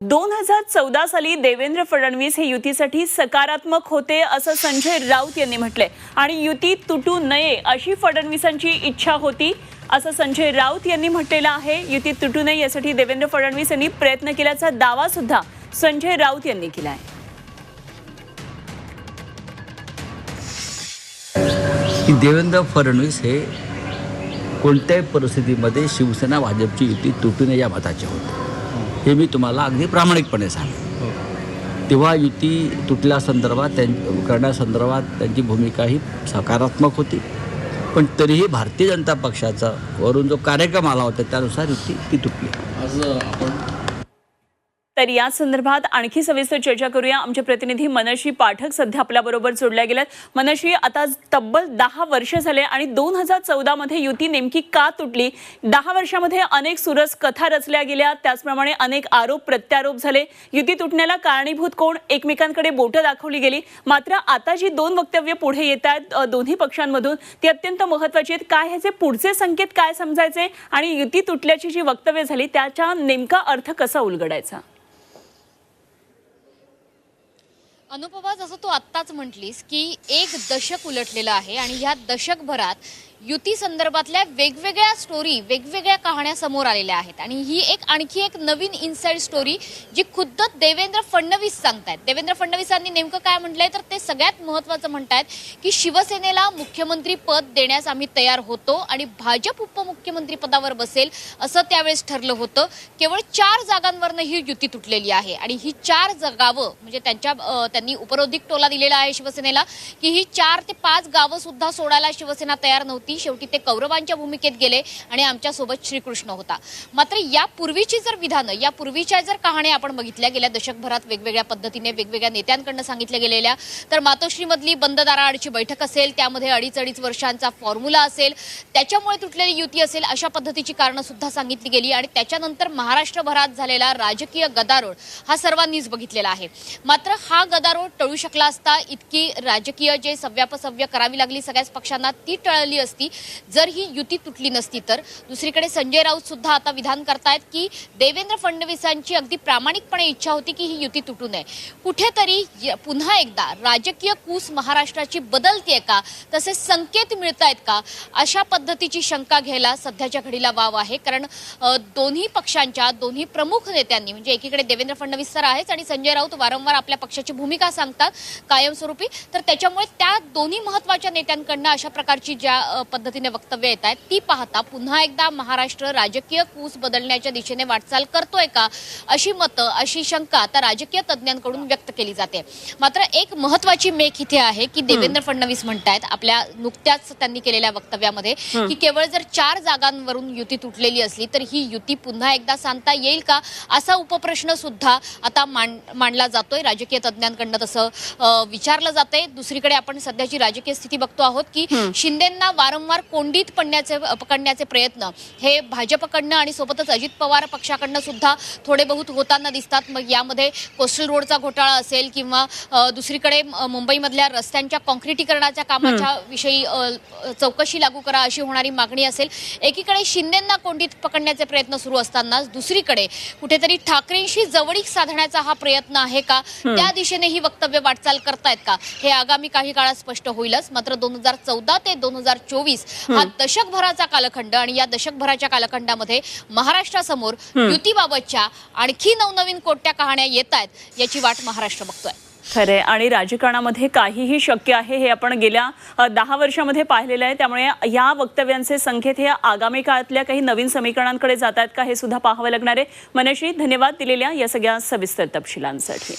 दोन हजार चौदा साली देवेंद्र फडणवीस हे युतीसाठी सकारात्मक होते असं संजय राऊत यांनी म्हटलंय. आणि युती तुटू नये अशी फडणवीसांची इच्छा होती असं संजय राऊत यांनी म्हटलेलं आहे. युती तुटू नये यासाठी देवेंद्र फडणवीस यांनी प्रयत्न केल्याचा दावा सुद्धा संजय राऊत यांनी केला आहे देवेंद्र फडणवीस हे कोणत्याही परिस्थितीमध्ये शिवसेना भाजपची युती तुटू नये या मताचे होते. हे मी तुम्हाला अगदी प्रामाणिकपणे सांगेन. तेव्हा युती तुटल्यासंदर्भात त्यां करण्यासंदर्भात त्यांची भूमिका ही सकारात्मक होती. पण तरीही भारतीय जनता पक्षाचा वरून जो कार्यक्रम आला होता त्यानुसार युती ती तुटली. आज आपण तर या संदर्भात आणखी सविस्तर चर्चा करूया. आमचे प्रतिनिधी मनशी पाठक सध्या आपल्याबरोबर जोडल्या गेल्यात. मनशी आता तब्बल दहा वर्ष झाले आणि दोन हजार चौदामध्ये युती नेमकी का तुटली? दहा वर्षामध्ये अनेक सुरस कथा रचल्या गेल्या. त्याचप्रमाणे अनेक आरोप प्रत्यारोप झाले. युती तुटण्याला कारणीभूत कोण? एकमेकांकडे बोटं दाखवली गेली. मात्र आता जी दोन वक्तव्य पुढे येत आहेत दोन्ही पक्षांमधून ती अत्यंत महत्वाची आहेत. काय ह्याचे पुढचे संकेत काय समजायचे? आणि युती तुटल्याची जी वक्तव्य झाली त्याचा नेमका अर्थ कसा उलगडायचा? अनुपमा जसं तू आत्ताच म्हटलीस की एक दशक उलटलेलं आहे आणि ह्या दशकभरात युती संदर्भातल्या वेगवेगळ्या स्टोरी वेगवेगळ्या कहाण्या समोर आलेल्या आहेत. आणि ही एक आणखी एक नवीन इनसाईड स्टोरी जी खुद्द देवेंद्र फडणवीस सांगतायत. देवेंद्र फडणवीसांनी नेमकं काय म्हटलंय? तर ते सगळ्यात महत्वाचं म्हणतायत की शिवसेनेला मुख्यमंत्री पद देण्यास आम्ही तयार होतो आणि भाजप उपमुख्यमंत्री पदावर बसेल असं त्यावेळेस ठरलं होतं. केवळ चार जागांवरनं ही युती तुटलेली आहे. आणि ही चार गावं म्हणजे त्यांच्या त्यांनी उपरोधिक टोला दिलेला आहे शिवसेनेला की ही चार ते पाच गावं सुद्धा सोडायला शिवसेना तयार नव्हती. शेवटी ते कौरवांच्या भूमिकेत गेले आणि आमच्यासोबत श्रीकृष्ण होता. मात्र यापूर्वीची जर विधानं यापूर्वीच्या जर कहाण्या आपण बघितल्या गेल्या दशकभरात वेगवेगळ्या पद्धतीने वेगवेगळ्या नेत्यांकडनं सांगितल्या गेलेल्या तर मातोश्रीमधली बंद दाराआडची बैठक असेल त्यामध्ये अडीच अडीच वर्षांचा फॉर्म्युला असेल त्याच्यामुळे तुटलेली युती असेल अशा पद्धतीची कारणं सुद्धा सांगितली गेली आणि त्याच्यानंतर महाराष्ट्रभरात झालेला राजकीय गदारोळ हा सर्वांनीच बघितलेला आहे. मात्र हा गदारोळ टळू शकला असता इतकी राजकीय जे सव्यापसव्य करावी लागली सगळ्याच पक्षांना ती टळली असती. जर ही युती तुटली नसती तर. दुसरीकडे संजय राऊत सुद्धा आता विधान करतायत की देवेंद्र फडणवीसांची अगदी प्रामाणिकपणे इच्छा होती की ही युती तुटू नये. कुठेतरी य- पुन्हा एकदा राजकीय कूस महाराष्ट्राची बदलतीये का? तसे संकेत मिळत आहेत का? अशा पद्धतीची शंका घ्यायला सध्याच्या घडीला वाव आहे. कारण दोन्ही पक्षांच्या दोन्ही प्रमुख नेत्यांनी म्हणजे एकीकडे देवेंद्र फडणवीस तर आहेच आणि संजय राऊत वारंवार आपल्या पक्षाची भूमिका सांगतात कायमस्वरूपी तर त्याच्यामुळे त्या दोन्ही महत्त्वाच्या नेत्यांकडनं अशा प्रकारची ज्या पद्धतीने वक्तव्य येत आहेत. ती पाहता पुन्हा एकदा महाराष्ट्र राजकीय कूस बदलण्याच्या दिशेने वाटचाल करतोय का अशी मतं अशी शंका आता राजकीय तज्ज्ञांकडून व्यक्त केली जाते. मात्र एक महत्वाची मेख इथे आहे की देवेंद्र फडणवीस म्हणतायत आपल्या नुकत्याच त्यांनी केलेल्या वक्तव्यामध्ये की केवळ जर चार जागांवरून युती तुटलेली असली तर ही युती पुन्हा एकदा सांगता येईल का? असा उपप्रश्न सुद्धा आता मांड मांडला जातोय. राजकीय तज्ज्ञांकडनं तसं विचारलं जातंय. दुसरीकडे आपण सध्याची राजकीय स्थिती बघतो आहोत की शिंदेंना वारंवार कोंडीत पडण्याचे पकडण्याचे प्रयत्न. हे भाजपकडनं आणि सोबतच अजित पवार पक्षाकडनं सुद्धा थोडे बहुत होताना दिसतात. मग यामध्ये कोस्टल रोडचा घोटाळा असेल किंवा दुसरीकडे मुंबईमधल्या रस्त्यांच्या कॉन्क्रिटीकरणाच्या कामाच्या विषयी चौकशी लागू करा अशी होणारी मागणी असेल. एकीकडे शिंदेंना कोंडीत पकडण्याचे प्रयत्न सुरू असतानाच दुसरीकडे कुठेतरी ठाकरेंशी जवळीक साधण्याचा हा प्रयत्न आहे का? त्या दिशेने ही वक्तव्य वाटचाल करतायत का? हे आगामी काही काळात स्पष्ट होईलच. मात्र दोन हजार चौदा ते दोन हजार चोवीस हा दशकभराचा कालखंड आणि या दशकभराच्या कालखंडामध्ये महाराष्ट्रासमोर युतीबाबतच्या आणखी नवनवीन कोट्या कहाण्या येत आहेत याची वाट महाराष्ट्र बघतोय. खरे आणि राजकारणामध्ये काहीही शक्य आहे हे आपण गेल्या दहा वर्षामध्ये पाहिलेलं आहे. त्यामुळे या वक्तव्यांचे संकेत हे आगामी काळातल्या काही नवीन समीकरणांकडे जात आहेत का हे सुद्धा पाहावं लागणार आहे. मनश्री धन्यवाद दिलेल्या या सगळ्या सविस्तर तपशिलांसाठी.